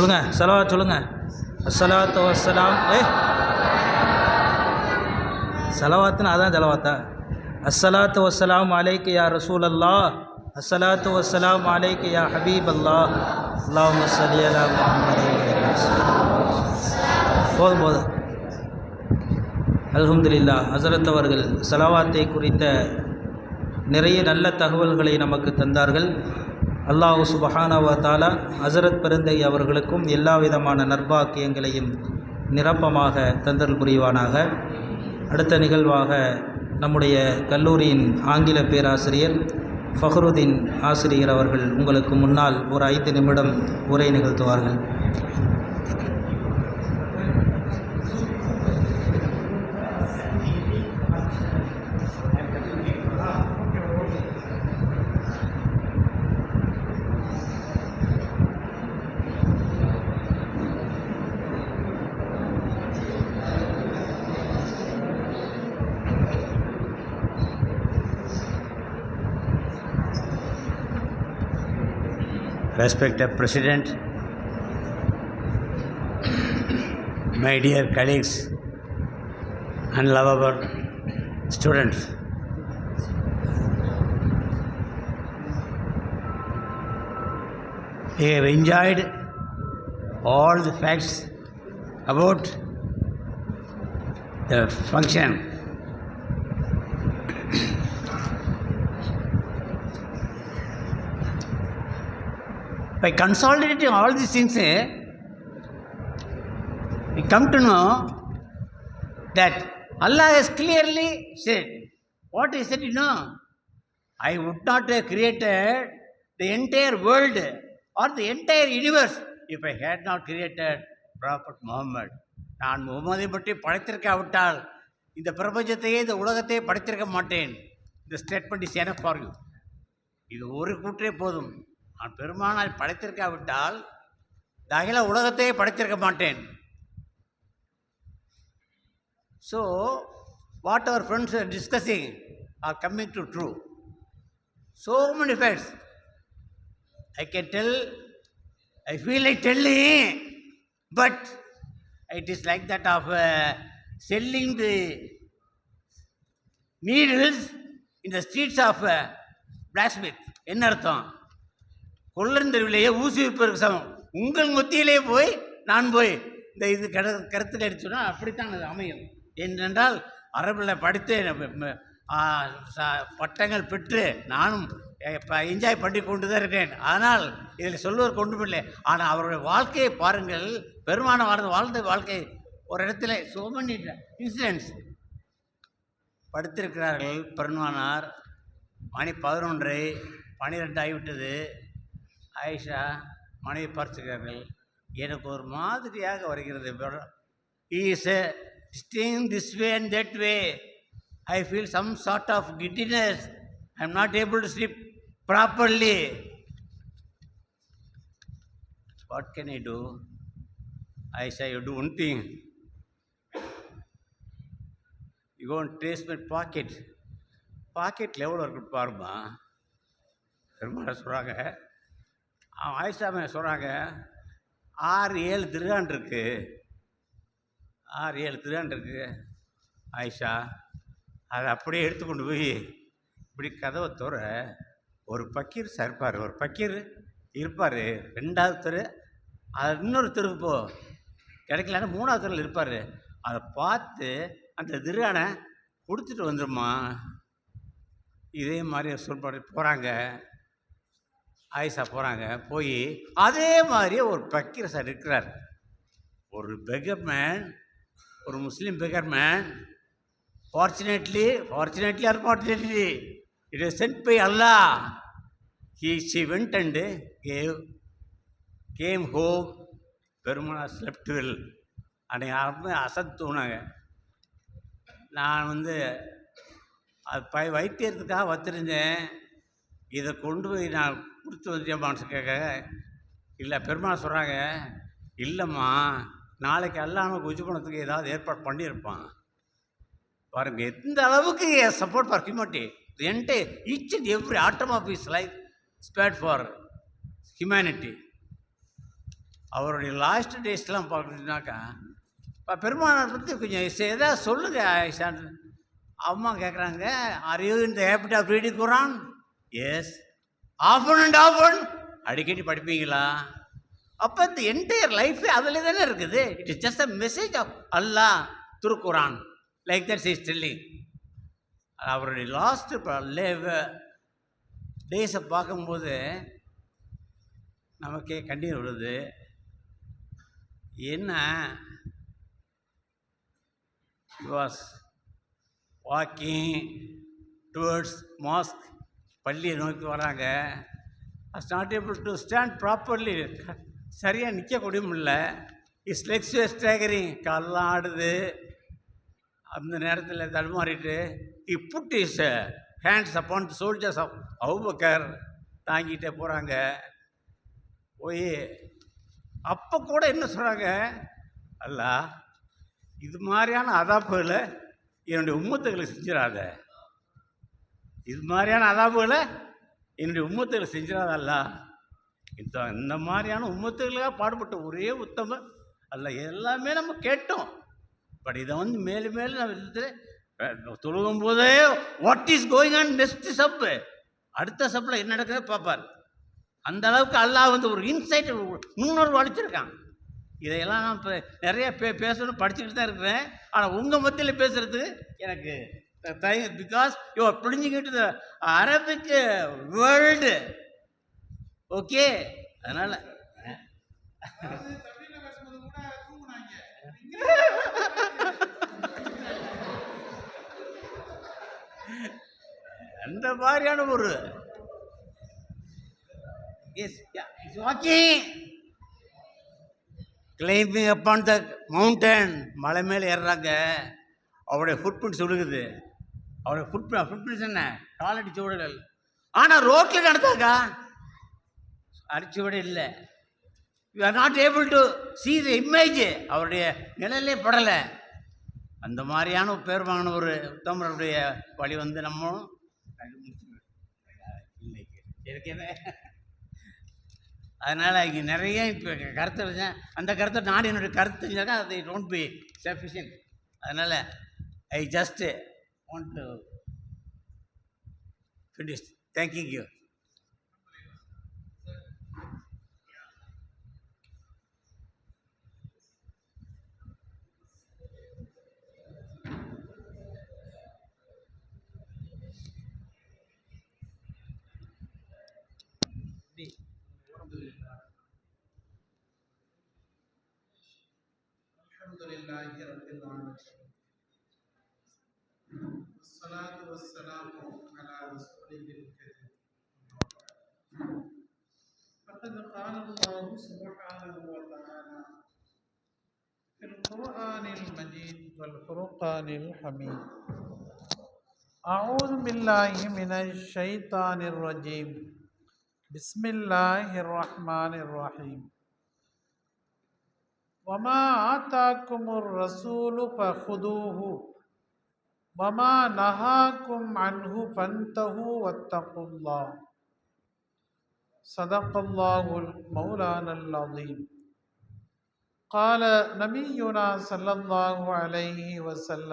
சொல்லுங்கள் சலவாத் சொல்லுங்கள் அஸ்ஸலாத்து வஸ்ஸலாம். ஏ சலவாத்துன்னு அதான் ஜலவாத்தா அஸ்ஸலாத்து வஸ்ஸலாம் அலைக்கு யா ரசூல் அல்லா அஸ்ஸலாத்து வஸ்ஸலாம் அலைக்கு யா ஹபீப் அல்லா அல்லாஹ் சல்லி அலா போதும் போதும். அல்ஹம்துலில்லா ஹசரத் அவர்கள் சலவாத்தை குறித்த நிறைய நல்ல தகவல்களை நமக்கு தந்தார்கள். அல்லாஹு சுபஹானவ தாலா ஹசரத் பெருந்தை அவர்களுக்கும் எல்லா விதமான நற்பாக்கியங்களையும் நிரப்பமாக தந்தல் புரிவானாக. அடுத்த நிகழ்வாக நம்முடைய கல்லூரியின் ஆங்கில பேராசிரியர் ஃபஹ்ருதீன் ஆசிரியர் அவர்கள் உங்களுக்கு முன்னால் ஒரு ஐந்து நிமிடம் உரை நிகழ்த்துவார்கள். Respected President, my dear colleagues and lovable students, we have enjoyed all the facts about the function by consolidating all these things, eh, we come to know that Allah has clearly said, what He said, you know, I would not have created the entire world or the entire universe if I had not created Prophet Muhammad. நான் முகமதை பற்றி படைத்திருக்காவிட்டால் இந்த பிரபஞ்சத்தையே இந்த உலகத்தையே படைத்திருக்க மாட்டேன் இந்த statement is enough for you இது ஒரு கூற்றே போதும் நான் பெருமானால் படைத்திருக்காவிட்டால் தகில உலகத்தையே படைத்திருக்க மாட்டேன். So what our friends are discussing are coming to true so many fates I can tell I feel I Delhi but it is like that of selling the needles in the streets of blacksmith என்ன அர்த்தம்? கொள்ளந்தெருவிலேயே ஊசி விற்பதற்கு சமம். உங்கள் மத்தியிலே போய் நான் போய் இந்த இது கட கருத்தில் அடிச்சோன்னா அப்படித்தான் அது அமையும். ஏனென்றால் அரபில் படித்து பட்டங்கள் பெற்று நானும் இப்போ என்ஜாய் பண்ணி கொண்டு தான் இருக்கேன். ஆனால் இதில் சொல்லுவது கொண்டு இல்லை ஆனால் அவருடைய வாழ்க்கையை பாருங்கள். பெருமான வாழ்ந்த வாழ்ந்த வாழ்க்கை ஒரு இடத்துல so many இன்சிடென்ட்ஸ் படுத்திருக்கிறார்கள் பெருமானார். மணி பதினொன்று பன்னிரெண்டு ஆகிவிட்டது. ஆயிஷா மனைவி பார்த்துக்கிறார்கள் எனக்கு ஒரு மாதிரியாக வருகிறது is staying this way and that way I feel some sort of giddiness I am not able to sleep properly what can I do Ayesha you do one thing you gone taste my pocket பாக்கெட்டில் எவ்வளோ இருக்குன்னு பாருமா பெருமாள் சொல்கிறாங்க ஆயிஷாம சொல்கிறாங்க ஆறு ஏழு திருகான் இருக்கு. ஆறு ஏழு திருகான் இருக்கு ஆயிஷா. அதை அப்படியே எடுத்து கொண்டு போய் இப்படி கதவை தோற ஒரு பக்கீர் சார் ஒரு பக்கீர் இருப்பார் ரெண்டாவது தெரு அது இன்னொரு தெருக்கு போ. கிடைக்கலன்னா மூணாவது தெருவில் இருப்பார். அதை பார்த்து அந்த திருகானை கொடுத்துட்டு வந்துடுமா இதே மாதிரி சொல்பாடு போகிறாங்க ஆயிஷா போகிறாங்க போய் அதே மாதிரியே ஒரு பக்கீர் சார் இருக்கிறார். ஒரு பெகர் மேன் ஒரு Muslim beggar man fortunately fortunately unfortunately it is sent by Allah he she went and gave came home பெருமனா slept அன்னை யாருமே அசத்துனாங்க நான் வந்து அது ப வைத்தியத்துக்காக வச்சுருந்தேன் இதை கொண்டு போய் நான் கொடுத்து வந்தேன் கேட்க? இல்லை பெருமாள் சொல்கிறாங்க இல்லைம்மா நாளைக்கு அல்லாமல் குஜி பணத்துக்கு ஏதாவது ஏற்பாடு பண்ணியிருப்பான். பாருங்க எந்த அளவுக்கு support for humanity என்டே each and every atom of is life spent for humanity அவருடைய லாஸ்ட் டேஸ்லாம் பார்க்குறதுனாக்கா இப்போ பெருமானார் பற்றி கொஞ்சம் எதாவது சொல்லுங்கள் சொல்லுங்க அம்மா கேட்குறாங்க அறிவு இந்த habit of reading Quran as often and often அடிக்கடி படிப்பீங்களா? அப்போ இந்த என்டையர் லைஃபே அதில் தானே இருக்குது. It is just a message of Allah through Quran like that is telling அவருடைய லாஸ்ட் டேஸை பார்க்கும்போது நமக்கே கண்ணீர் வருது என்ன? வாஸ் வாக்கிங் டுவர்ட்ஸ் மாஸ்க் பள்ளியை நோக்கி வராங்க. As not able to stand properly சரியாக நிற்கக்கூடிய முடியல. இஸ் லெக்ஸ் ஸ்டேகரிங் கல்லாம் ஆடுது. அந்த நேரத்தில் தடுமாறிட்டு he put is hands upon soldiers of Abu Bakr தாங்கிட்டே போகிறாங்க போய் அப்போ கூட என்ன சொல்கிறாங்க அல்ல இது மாதிரியான அதாப்புகளை என்னுடைய உம்மத்துக்களை செஞ்சிடாத. இது மாதிரியான அதாப்புகளை என்னுடைய உம்மத்துகளை செஞ்சிடாதல்ல இந்த இந்த மாதிரியான உம்மத்துகளுக்காக பாடுபட்ட ஒரே உத்தம அல்ல எல்லாமே நம்ம கேட்டோம். பட் இதை வந்து மேலும் மேலும் நான் விதத்தில் தொழுகும் போதே what is going on next சப்பு அடுத்த சப்பில் என்ன நடக்குதோ பார்ப்பார். அந்த அளவுக்கு அல்லாஹ் வந்து ஒரு இன்சைட் முன்னோர்வு அளிச்சிருக்கான். இதையெல்லாம் நான் இப்போ நிறைய பே பேசணும் படிச்சுக்கிட்டு தான் இருக்கிறேன். ஆனால் உங்கள் மத்தியில் பேசுகிறதுக்கு எனக்கு பிகாஸ் யூ ஆர் பிடிஞ்சிக்கிட்டு த அரபிக் வேர்ல்டு ஓகே அதனால் அந்த மாதிரியான ஒரு as walking climbing upon the mountain மலை மேலே ஏறுறாங்க. அவருடைய ஃபுட் சொல்லுகுது அவரை ஃபுட் ஃபுட் பிரிண்ட்ஸ் என்ன காலடி சுவடுகள் ஆனால் ரோட்டில் நடந்தாக்கா அடிச்சுவடு இல்லை. You are not able to see the image அவருடைய நிழலே படலை. அந்த மாதிரியான ஒரு பேர் வாங்கின ஒரு உத்தமருடைய வழி வந்து நம்ம அதனால் இங்கே நிறைய இப்போ கருத்து வச்சேன் அந்த கருத்தை நான் என்னுடைய கருத்து தெரிஞ்சாக்கா அது டோன்ட் பி சஃபிஷியன்ட் அதனால் I just want to finish thanking you. الحمد لله رب العالمين والصلاة والسلام على رسوله الكريم. فقد قال الله سبحانه وتعالى في القرآن المجيد والفرقان الحميد. أعوذ بالله من الشيطان الرجيم. بسم الله الرحمن الرحيم. وما آتاكم الرسول فخذوه. وما نهاكم عنه فانتهوا واتقوا الله. صدق الله المولانا العظيم. قال نبينا صلى الله عليه وسلم